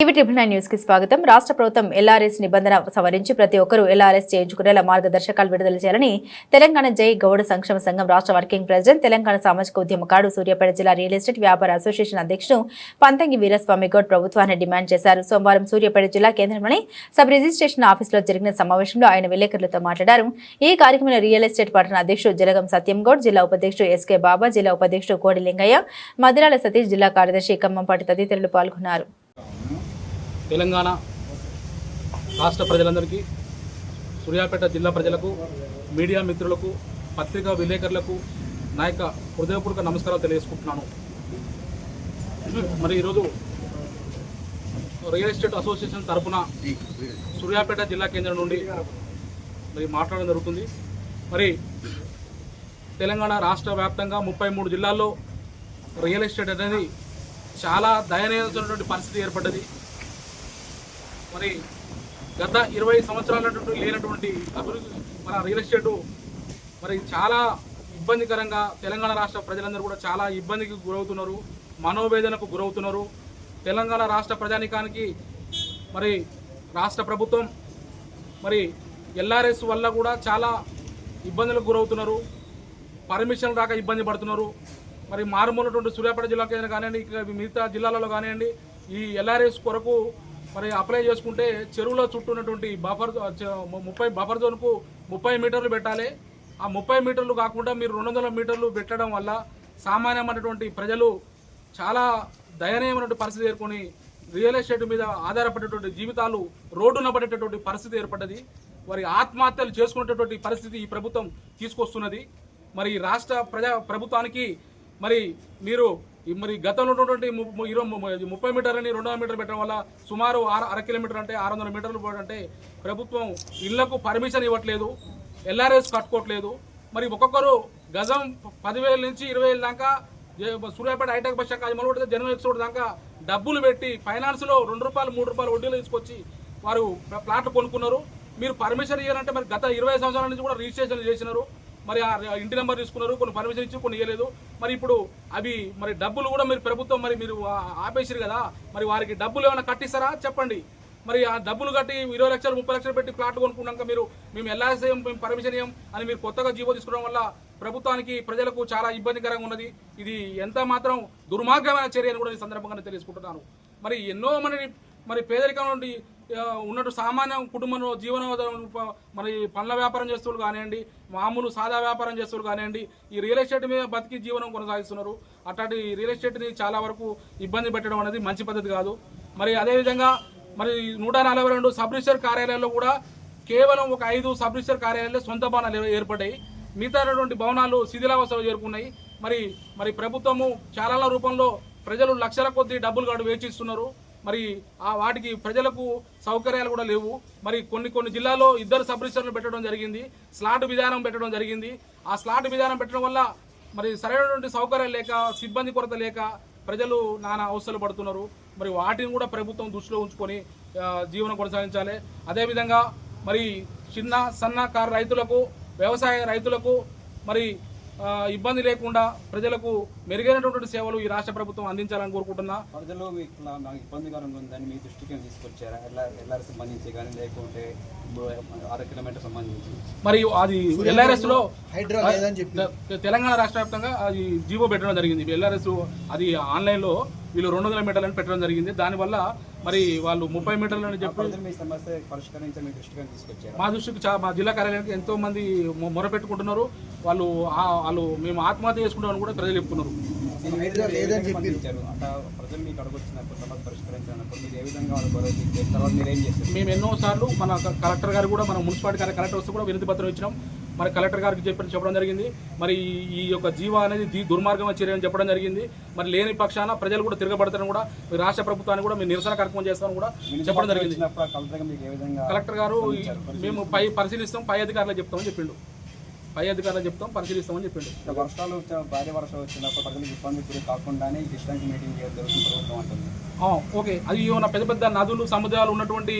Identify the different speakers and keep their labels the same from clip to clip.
Speaker 1: TV triple nine న్యూస్కి స్వాగతం. రాష్ట్ర ప్రభుత్వం ఎల్ఆర్ఎస్ నిబంధన సవరించి ప్రతి ఒక్కరూ ఎల్ఆర్ఎస్ చేయించుకునేలా మార్గదర్శకాలు విడుదల చేయాలని తెలంగాణ జై గౌడ సంక్షేమ సంఘం రాష్ట్ర వర్కింగ్ ప్రెసిడెంట్ తెలంగాణ సామాజిక ఉద్యమకాడు సూర్యాపేట జిల్లా రియల్ ఎస్టేట్ వ్యాపార అసోసియేషన్ అధ్యక్షుడు పంతంగి వీరస్వామి గౌడ్ ప్రభుత్వాన్ని డిమాండ్ చేశారు. సోమవారం సూర్యాపేట జిల్లా కేంద్రంలోని సబ్ రిజిస్ట్రేషన్ ఆఫీసులో జరిగిన సమావేశంలో ఆయన విలేకరులతో మాట్లాడారు. ఈ కార్యక్రమంలో రియల్ ఎస్టేట్ పట్టణ అధ్యక్షుడు జలగం సత్యం గౌడ్ జిల్లా ఉపాధ్యక్షుడు ఎస్కే బాబా జిల్లా ఉపాధ్యక్షుడు కోడి లింగయ్య మదిరాల సతీష్ జిల్లా కార్యదర్శి ఖమ్మంపాటి తదితరులు పాల్గొన్నారు.
Speaker 2: తెలంగాణ రాష్ట్ర ప్రజలందరికీ సూర్యాపేట జిల్లా ప్రజలకు మీడియా మిత్రులకు పత్రికా విలేకరులకు నా యొక్క హృదయపూర్వక నమస్కారాలు తెలియజేసుకుంటున్నాను. మరి ఈరోజు రియల్ ఎస్టేట్ అసోసియేషన్ తరపున సూర్యాపేట జిల్లా కేంద్రం నుండి మరి మాట్లాడడం జరుగుతుంది. మరి తెలంగాణ రాష్ట్ర వ్యాప్తంగా ముప్పై మూడు జిల్లాల్లో రియల్ ఎస్టేట్ అనేది చాలా దయనీయమైనటువంటి పరిస్థితి ఏర్పడ్డది. మరి గత ఇరవై సంవత్సరాల నుండి లేనటువంటి అభివృద్ధి మన రియల్ ఎస్టేటు మరి చాలా ఇబ్బందికరంగా తెలంగాణ రాష్ట్ర ప్రజలందరూ కూడా చాలా ఇబ్బందికి గురవుతున్నారు మనోవేదనకు గురవుతున్నారు. తెలంగాణ రాష్ట్ర ప్రజానికానికి మరి రాష్ట్ర ప్రభుత్వం మరి ఎల్ఆర్ఎస్ వల్ల కూడా చాలా ఇబ్బందులకు గురవుతున్నారు పర్మిషన్ రాక ఇబ్బంది పడుతున్నారు. మరి మారుమూలటువంటి సూర్యాపేట జిల్లా కేంద్రం కానివ్వండి ఇక మిగతా జిల్లాలలో కానివ్వండి ఈ ఎల్ఆర్ఎస్ కొరకు మరి అప్లై చేసుకుంటే చెరువుల చుట్టూ ఉన్నటువంటి బఫర్ ముప్పై బఫర్ జోన్కు ముప్పై మీటర్లు పెట్టాలి. ఆ ముప్పై మీటర్లు కాకుండా మీరు రెండు వందల మీటర్లు పెట్టడం వల్ల సామాన్యమైనటువంటి ప్రజలు చాలా దయనీయమైనటువంటి పరిస్థితి ఏర్కొని రియల్ ఎస్టేట్ మీద ఆధారపడేటువంటి జీవితాలు రోడ్డున పడేటటువంటి పరిస్థితి ఏర్పడ్డది. వారి ఆత్మహత్యలు చేసుకునేటటువంటి పరిస్థితి ఈ ప్రభుత్వం తీసుకొస్తున్నది. మరి రాష్ట్ర ప్రజా ప్రభుత్వానికి మరి మీరు మరి గతంలో ఉన్నటువంటి ము- ఇరవై ముప్పై మీటర్లని రెండు వందల మీటర్లు పెట్టడం వల్ల సుమారు ఆరు అర కిలోమీటర్ అంటే ఆరు వందల మీటర్లు పోవడం అంటే ప్రభుత్వం ఇళ్ళకు పర్మిషన్ ఇవ్వట్లేదు ఎల్ఆర్ఎస్ కట్టుకోవట్లేదు. మరి ఒక్కొక్కరు గజం పదివేల నుంచి ఇరవై వేల దాకా సూర్యాపేట హైటెక్ బస్ శాఖ మొదలుపెడితే జనవరి ఎక్స్పోర్ట్ దాకా డబ్బులు పెట్టి ఫైనాన్స్లో రెండు రూపాయలు మూడు రూపాయలు వడ్డీలు తీసుకొచ్చి వారు ప్లాట్లు కొనుక్కున్నారు. మీరు పర్మిషన్ ఇవ్వాలంటే మరి గత ఇరవై సంవత్సరాల నుంచి కూడా రిజిస్ట్రేషన్ చేసినారు. మరి ఆ ఇంటి నెంబర్ తీసుకున్నారు కొన్ని పర్మిషన్ ఇచ్చి కొన్ని ఇవ్వలేదు మరి ఇప్పుడు అవి మరి డబ్బులు కూడా మీరు ప్రభుత్వం మరి మీరు ఆపేసారు ఆపేసిరు కదా మరి వారికి డబ్బులు ఏమైనా కట్టిస్తారా? చెప్పండి. మరి ఆ డబ్బులు కట్టి ఇరవై లక్షలు ముప్పై లక్షలు పెట్టి ప్లాట్ కొనుక్కున్నాక మీరు మేము ఎల్ఆర్ఎస్ మేము పర్మిషన్ ఇవ్వం అని మీరు కొత్తగా జీవో తీసుకోవడం వల్ల ప్రభుత్వానికి ప్రజలకు చాలా ఇబ్బందికరంగా ఉన్నది. ఇది ఎంత మాత్రం దుర్మార్గమైన చర్య అని కూడా ఈ సందర్భంగా తెలుసుకుంటున్నాను మరి ఎన్నో మంది మరి పేదరికం నుండి ఉన్నట్టు సామాన్య కుటుంబంలో జీవనోధారం మరి పండ్ల వ్యాపారం చేస్తున్నారు కానివ్వండి మామూలు సాదా వ్యాపారం చేస్తున్నారు కానివ్వండి ఈ రియల్ ఎస్టేట్ మీద బతికి జీవనం కొనసాగిస్తున్నారు. అట్లాంటి రియల్ ఎస్టేట్ని చాలా వరకు ఇబ్బంది పెట్టడం అనేది మంచి పద్ధతి కాదు. మరి అదేవిధంగా మరి నూట నలభై రెండు సబ్ రిజిస్టర్ కార్యాలయాల్లో కూడా కేవలం ఒక ఐదు సబ్ రిజిస్టర్ కార్యాలయాల్లో సొంత భవనాలు ఏర్పడ్డాయి. మిగతాటువంటి భవనాలు శిథిలావస్థలు చేరుకున్నాయి. మరి మరి ప్రభుత్వము చాలా రూపంలో ప్రజలు లక్షల కొద్ది డబ్బులు కాడు వేచిస్తున్నారు. మరి ఆ వాటికి ప్రజలకు సౌకర్యాలు కూడా లేవు. మరి కొన్ని కొన్ని జిల్లాల్లో ఇద్దరు సబ్ రిజిస్టర్లు పెట్టడం జరిగింది స్లాట్ విధానం పెట్టడం జరిగింది. ఆ స్లాట్ విధానం పెట్టడం వల్ల మరి సరైనటువంటి సౌకర్యాలు లేక సిబ్బంది కొరత లేక ప్రజలు నానా అవస్థలు పడుతున్నారు. మరి వాటిని కూడా ప్రభుత్వం దృష్టిలో ఉంచుకొని జీవనం కొనసాగించాలి. అదేవిధంగా మరి చిన్న సన్నకారు రైతులకు వ్యవసాయ రైతులకు మరి ఇబ్బంది లేకుండా ప్రజలకు మెరుగైనటువంటి సేవలు ఈ రాష్ట్ర ప్రభుత్వం అందించాలని కోరుకుంటున్నా.
Speaker 3: ప్రజలు మీకు ఇలా నాకు ఇబ్బందికరంగా ఉందని మీ దృష్టికి తీసుకొచ్చారా? సంబంధించి కానీ లేకుంటే అర కిలోమీటర్ సంబంధించి?
Speaker 2: మరి అది ఎల్ఆర్ఎస్లో తెలంగాణ రాష్ట్ర వ్యాప్తంగా అది జీవో పెట్టడం జరిగింది. ఎల్ఆర్ఎస్ అది ఆన్లైన్లో వీళ్ళు రెండు వందల మీటర్లను పెట్టడం జరిగింది. దానివల్ల మరి వాళ్ళు ముప్పై మీటర్లని చెప్పి
Speaker 3: ప్రజలు మీ సమస్య పరిష్కరించి మీ దృష్టికి ఏమైనా తీసుకొచ్చారా.
Speaker 2: మా దృష్టికి చా- మా జిల్లా కార్యాలయానికి ఎంతో మంది మొ- మొరపెట్టుకుంటున్నారు. వాళ్ళు ఆ- వాళ్ళు మేము ఆత్మహత్య చేసుకుంటామని కూడా ప్రజలు చెప్తున్నారు.
Speaker 3: దీని మీద
Speaker 4: హైడ్రా
Speaker 3: మీరు ఏ
Speaker 4: లేదని
Speaker 3: విధంగా
Speaker 4: చెప్పి
Speaker 3: స్పందించారు అట్లా ప్రజలు మీకు అడుగు వచ్చినప్పుడు సమస్య పరిష్కరించినప్పుడు మీరు ఏ విధంగా వాళ్ళు గొడవ తీర్చారు తర్వాత మీరు ఏం చేస్తారు?
Speaker 2: మేము ఎన్నో సార్లు మన క- కలెక్టర్ గారు కూడా మన మున్సిపాలిటీ గారి కలెక్టర్ వస్తే కూడా వినతి పత్రం ఇచ్చినాం. మరి కలెక్టర్ గారికి చెప్పి చెప్పడం జరిగింది. మరి ఈ- యొక్క జీవ అనేది దీ దుర్మార్గం చర్య అని చెప్పడం జరిగింది. మరి లేని పక్షాన ప్రజలు కూడా తిరగబడతారని కూడా మీ రాష్ట్ర ప్రభుత్వాన్ని కూడా మేము నిరసన కార్యక్రమం చేస్తామని కూడా చెప్పడం జరిగింది.
Speaker 3: కలెక్టర్
Speaker 2: గారు? మేము పై పరిశీలిస్తాం పై అధికారులకు చెప్తామని చెప్పిండు. పై అధికారులకు చెప్తాం పరిశీలిస్తామని చెప్పిండు.
Speaker 3: వర్షాలు వచ్చిన భారీ వర్షాలు వచ్చినప్పుడు ప్రజలకు ఇబ్బంది గురి కాకుండానే డిస్టెన్స్ మీటింగ్ చేయడం జరుగుతుంది ప్రభుత్వం అంటుంది.
Speaker 2: ఓకే. అది ఏమన్నా పెద్ద పెద్ద నదులు సముద్రాలు ఉన్నటువంటి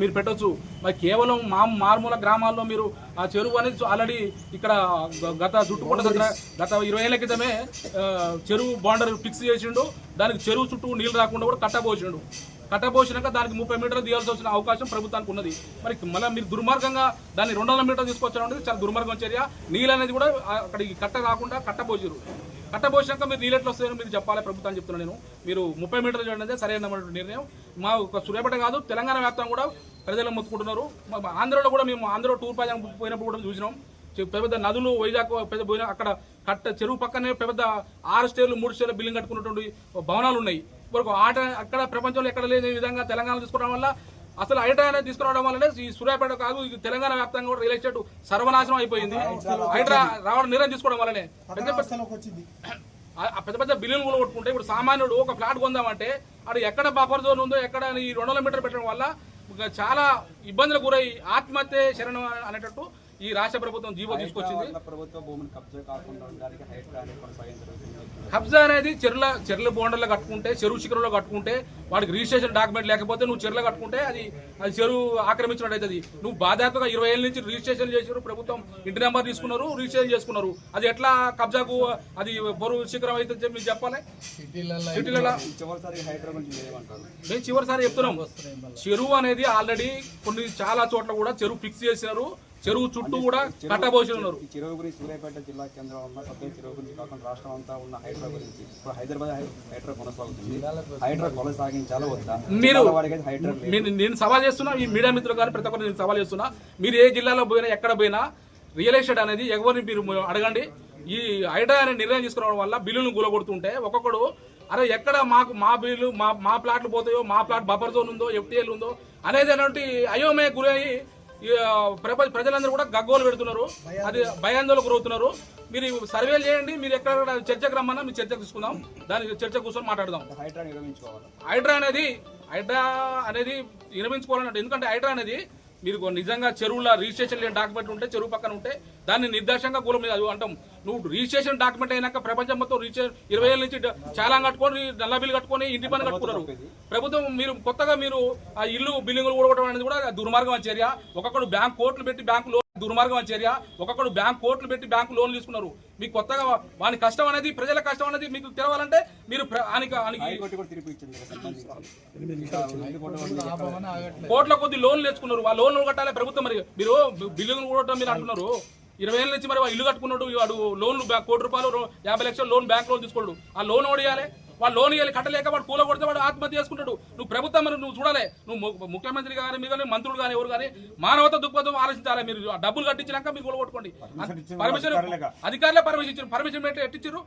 Speaker 2: మీరు పెట్టొచ్చు. మరి కేవలం మా మారుమూల గ్రామాల్లో మీరు ఆ చెరువు అనేది ఆల్రెడీ ఇక్కడ గత చుట్టుపక్కల దగ్గర గత ఇరవై ఏళ్ళ క్రితమే చెరువు బౌండరీ ఫిక్స్ చేసిండు. దానికి చెరువు చుట్టూ నీళ్ళు రాకుండా కూడా కట్టబోసిండు. కట్టబోసినాక దానికి ముప్పై మీటర్లు తీయాల్సి వచ్చిన అవకాశం ప్రభుత్వానికి ఉన్నది. మరి మళ్ళీ మీరు దుర్మార్గంగా దాన్ని రెండు వందల మీటర్లు తీసుకొచ్చడం అనేది చాలా దుర్మార్గం చర్య. నీళ్ళు అనేది కూడా అక్కడికి కట్ట రాకుండా కట్టబోసారు కట్టబోసినాక మీరు నీళ్ళు ఎట్లా వస్తాయని మీరు చెప్పాలి ప్రభుత్వం చెప్తున్నాను నేను. మీరు ముప్పై మీటర్లు చేయడం అనేది సరైన నిర్ణయం. మా ఒక సూర్యాపేట కాదు తెలంగాణ వ్యాప్తంగా కూడా ప్రజలు మొత్తుకుంటున్నారు. మా- ఆంధ్రలో కూడా మేము ఆంధ్రలో టూర్ ప్యాజం పోయినప్పుడు కూడా చూసినాం. పెద్ద పెద్ద నదులు వైజాగ్ పెద్ద పోయిన అక్కడ కట్ట చెరువు పక్కనే పెద్ద పెద్ద ఆరు స్టేర్లు మూడు స్టేర్లు బిల్డింగ్ కట్టుకున్నటువంటి భవనాలు ఉన్నాయి. వరకు ఆట అక్కడ ప్రపంచంలో ఎక్కడ లేని విధంగా తెలంగాణ తీసుకోవడం వల్ల అసలు హైడ్రా అనేది తీసుకురావడం వల్లనే ఈ సూర్యాపేట కాదు ఇది తెలంగాణ వ్యాప్తంగా కూడా రియల్ ఎస్టేట్ సర్వనాశనం అయిపోయింది. హైడ్రా రావడం నిర్ణయం తీసుకోవడం వల్లనే. పెద్ద పెద్ద బిల్లులు కూడా కొట్టుకుంటే ఇప్పుడు సామాన్యుడు ఒక ఫ్లాట్ కొందామంటే అది ఎక్కడ బఫర్ జోన్ ఉందో ఎక్కడ ఈ రెండు వందల మీటర్ పెట్టడం వల్ల చాలా ఇబ్బందులకు గురై ఆత్మహత్య శరణం అనేటట్టు ఈ రాష్ట్ర ప్రభుత్వం జీవో తీసుకొచ్చింది.
Speaker 3: కబ్జా కాకుండా ఉండడానికి హైడ్రా అనేది కొనసాగించడం
Speaker 2: కబ్జా అనేది చెర్ల చెర్ల బోండర్లో కట్టుకుంటే చెరువు శిఖరంలో కట్టుకుంటే వాడికి రిజిస్ట్రేషన్ డాక్యుమెంట్ లేకపోతే నువ్వు చెర్ల కట్టుకుంటే అది అది చెరువు ఆక్రమించినట్టు అవుతుంది నువ్వు బాధ్యతగా ఇరవై ఏళ్ళ నుంచి రిజిస్ట్రేషన్ చేసారు ప్రభుత్వం ఇంటి నెంబర్ తీసుకున్నారు రిజిస్ట్రేషన్ చేసుకున్నారు. అది ఎట్లా కబ్జాకు అది బరువు శిఖరం అయితే చెప్పి మీకు చెప్పాలి? సిటీలలో మేము చివరిసారి చెప్తున్నాం. చెరువు అనేది ఆల్రెడీ కొన్ని చాలా చోట్ల కూడా చెరువు ఫిక్స్ చేసినారు. చెరువు చుట్టూ కూడా కట్టబోసి ఉన్నారు.
Speaker 3: చెరువు గురించి సూర్యాపేట జిల్లా కేంద్రంలో ఉన్న సభ్య చెరువు గురించి కాకుండా రాష్ట్రం అంతా ఉన్న హైడ్రా గురించి. ఇప్పుడు హైదరాబాద్ హైడ్రా కొనసాగుతుంది. హైడ్రా కొనసాగించాలా వద్దా?
Speaker 2: మీరు. నేను సవాల్ చేస్తున్నా ఈ మీడియా మిత్రులు కానీ ప్రతి ఒక్కరు నేను సవాల్ చేస్తున్నా. మీరు ఏ జిల్లాలో పోయినా ఎక్కడ పోయినా రియల్ ఎస్టేట్ అనేది ఎవరిని మీరు అడగండి. ఈ హైడ్రా అనే నిర్ణయం తీసుకురావడం వల్ల బిల్లులను కూలగొడుతుంటే ఒక్కొక్కడు అరే ఎక్కడ మాకు మా బిల్లు మా మా ప్లాట్లు పోతాయో మా ప్లాట్ బఫర్ జోన్ ఉందో ఎఫ్టీఎల్ ఉందో అనేది అలాంటి అయోమయ గురై ఈ, ఆ, ప్రపంచ ప్రజలందరూ కూడా గగ్గోలు పెడుతున్నారు. అది భయాందోళనకు గురవుతున్నారు. మీరు సర్వేలు చేయండి మీరు ఎక్కడ చర్చకు రమ్మన్నా మీరు చర్చకు తీసుకుందాం. దానికి చర్చ కూర్చొని మాట్లాడదాం.
Speaker 3: హైడ్రా
Speaker 2: అనేది హైడ్రా అనేది విరమించుకోవాలన్నట్టు ఎందుకంటే హైడ్రా అనేది మీరు నిజంగా చెరువుల రిజిస్ట్రేషన్ లేని డాక్యుమెంట్ ఉంటే చెరువు పక్కన ఉంటే దాన్ని నిర్దేశంగా గోల మీద అంటాం. నువ్వు రిజిస్ట్రేషన్ డాక్యుమెంట్ అయినాక ప్రపంచం మొత్తం రిజిస్ట్రేషన్ ఇరవై ఏళ్ళ నుంచి చాలా కట్టుకొని నల్ల బిల్లు కట్టుకొని ఇంటి పని కట్టుకున్నారు. ప్రభుత్వం మీరు కొత్తగా మీరు ఆ ఇల్లు బిల్డింగులు కూడగొట్టడం అనేది కూడా దుర్మార్గం చర్య. ఒక్కొక్కడు బ్యాంక్ కోట్లు పెట్టి బ్యాంకు దుర్మార్గం చర్య. ఒక్కొక్కడు బ్యాంక్ కోట్లు పెట్టి బ్యాంకు లోన్ తీసుకున్నారు. మీకు కొత్తగా వాని కష్టం అనేది ప్రజల కష్టం అనేది మీకు తెలవాలంటే మీరు కోట్ల కొద్ది లోన్లు తెచ్చుకున్నారు. ఆ లోన్లు కట్టాలి ప్రభుత్వం మరి. మీరు బిల్లులు కూడా మీరు అంటున్నారు. ఇరవై ఏళ్ళ నుంచి మరి ఇల్లు కట్టుకున్నాడు. వాడు లోన్లు కోటి రూపాయలు యాభై లక్షలు లోన్ బ్యాంక్ లోన్ తీసుకున్నాడు. ఆ లోన్ ఓడియాలి వాడు లోన్ ఇవ్వాలి కట్టలేక వాడు కూల కొడితే వాడు ఆత్మహత్య చేసుకుంటాడు. నువ్వు ప్రభుత్వం మరి నువ్వు చూడాలి. నువ్వు ముఖ్యమంత్రి కానీ మీరు కానీ మంత్రులు కానీ ఎవరు కానీ మానవత దృక్పథం ఆలోచించాలి. మీరు డబ్బులు కట్టించినాక మీరు కూల కొట్టుకోండి. పర్మిషన్ అధికారులే పర్మిషన్ ఇచ్చారు. పర్మిషన్ పెట్టి ఎట్టిచ్చారు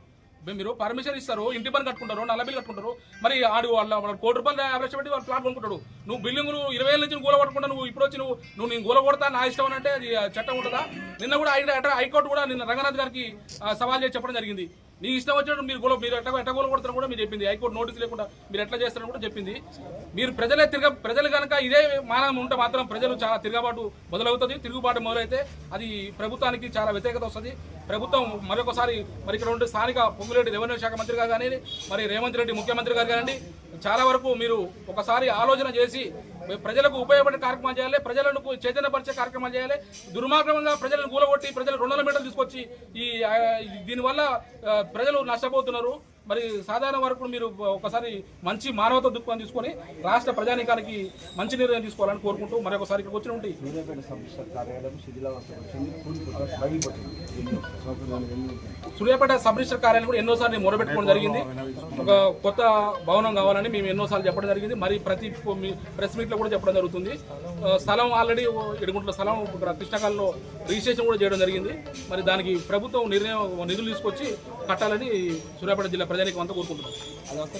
Speaker 2: మీ- మీరు పర్మిషన్ ఇస్తారు. ఇంటి పని కట్టుకుంటారు నల్ల బిల్లు కట్టుకుంటారు. మరి ఆడు వాళ్ళ వాళ్ళ కోటి రూపాయలు లక్షలు పెట్టి వాళ్ళు ప్లాట్ కొనుక్కుంటాడు. నువ్వు బిల్డింగ్ నువ్వు ఇరవై ఏళ్ళ నుంచి గోల కొట్టుకుంటా నువ్వు ఇప్పుడు వచ్చి నువ్వు నువ్వు నేను గోల కొడతా నా ఇష్టం అని అంటే అది చట్టం ఉంటుందా? నిన్న కూడా హైకోర్టు కూడా నిన్న రంగనాథ్ గారికి సవాల్ చేసి చెప్పడం జరిగింది. నీకు ఇష్టం వచ్చినట్టు మీరు గోల మీరు ఎట్లా ఎట్లా గోల కొడతారు కూడా మీరు చెప్పింది. హైకోర్టు నోటీస్ లేకుండా మీరు ఎట్లా చేస్తారని కూడా చెప్పింది. మీరు ప్రజలే తిరగ ప్రజలు కనుక ఇదే మానం ఉంటే మాత్రం ప్రజలు చాలా తిరగబాటు మొదలవుతుంది. తిరుగుబాటు మొదలైతే అది ప్రభుత్వానికి చాలా వ్యతిరేకత వస్తుంది. ప్రభుత్వం మరొకసారి మరి ఇక్కడ ఉండే స్థానిక పొంగులేటి రెవెన్యూ శాఖ మంత్రి గారు కానీ మరి రేవంత్ రెడ్డి ముఖ్యమంత్రి గారు కానివ్వండి చాలా వరకు మీరు ఒకసారి ఆలోచన చేసి ప్రజలకు ఉపయోగపడే కార్యక్రమాలు చేయాలి ప్రజలను చైతన్యపరిచే కార్యక్రమాలు చేయాలి. దుర్మార్గంగా ప్రజలను కూలగొట్టి ప్రజలు రెండు వందల మీటర్లు తీసుకొచ్చి ఈ దీనివల్ల ప్రజలు నష్టపోతున్నారు. మరి సాధారణ వరకు మీరు ఒకసారి మంచి మానవత దృక్పథం తీసుకొని రాష్ట్ర ప్రజానీకానికి మంచి నిర్ణయం తీసుకోవాలని కోరుకుంటూ మరొకసారి ఇక్కడికి వచ్చిన ఉంటే
Speaker 3: సూర్యాపేట సబ్ రిజిస్టర్ కార్యాలయం
Speaker 2: కూడా ఎన్నోసార్లు నేను మొరబెట్టుకోవడం జరిగింది. ఒక కొత్త భవనం కావాలని మేము ఎన్నోసార్లు చెప్పడం జరిగింది. మరి ప్రతి ప్రెస్ మీట్లో కూడా చెప్పడం జరుగుతుంది. స్థలం ఆల్రెడీ ఎడుగుంట్ల స్థలం కృష్ణకాలలో రిజిస్ట్రేషన్ కూడా చేయడం జరిగింది. మరి దానికి ప్రభుత్వం నిర్ణయం నిధులు తీసుకొచ్చి కట్టాలని సూర్యాపేట జిల్లా ప్రజలకు అంతా కోరుకుంటున్నాం.
Speaker 3: అది వస్తే